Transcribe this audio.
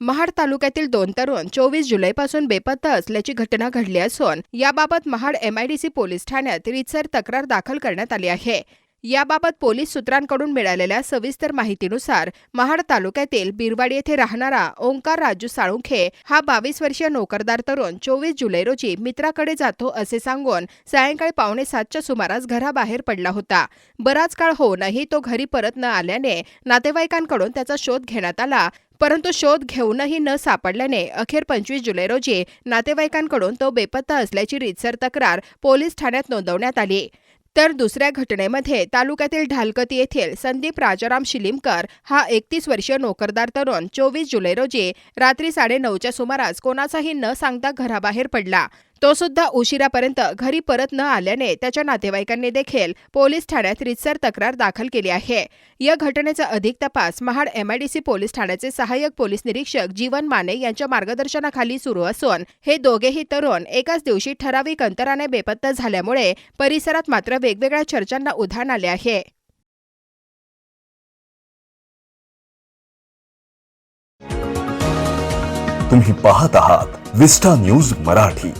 महाड तालुक्यातील दोन तरुण चोवीस जुलैपासून बेपत्ता असल्याची घटना घडली असून याबाबत महाड एमआयडीसी पोलीस ठाण्यात रीतसर तक्रार दाखल करण्यात आली आहे. याबाबत पोलीस सूत्रांकडून मिळालेल्या सविस्तर माहितीनुसार महाड तालुक्यातील बिरवाडी येथे राहणारा ओंकार राजू साळुंखे हा बावीस वर्षीय नोकरदार तरुण चोवीस जुलै रोजी मित्राकडे जातो असे सांगून सायंकाळी पावणे सातच्या सुमारास घराबाहेर पडला होता. बराच काळ होऊनही तो घरी परत न आल्याने नातेवाईकांकडून त्याचा शोध घेण्यात आला. परंतु शोध घेऊनही न सापडल्याने अखेर पंचवीस जुलै रोजी नातेवाईकांकडून तो बेपत्ता असल्याची रीतसर तक्रार पोलीस ठाण्यात नोंदवण्यात आली. तर दुसऱ्या घटनेमध्ये तालुक्यातील ढालकती येथील संदीप राजाराम शिलीमकर हा एकतीस वर्षीय नोकरदार तरुण चोवीस जुलै रोजी रात्री साडेनऊच्या सुमारास कोणाचाही न सांगता घराबाहेर पडला. तो सुद्धा उशिरापर्यंत घरी परत न आल्याने त्याच्या नातेवाईकांनी देखील पोलीस ठाण्यात रितसर तक्रार दाखल केली आहे. या घटनेचा अधिक तपास महाड एमआयडीसी पोलीस ठाण्याचे सहाय्यक पोलीस निरीक्षक जीवन माने यांच्या मार्गदर्शनाखाली सुरू असून हे दोघेही तरुण एकाच दिवशी ठराविक अंतराने बेपत्ता झाल्यामुळे परिसरात मात्र वेगवेगळ्या चर्चांना उधाण आले आहे. तुम्ही पाहत आहात विस्टा न्यूज मराठी.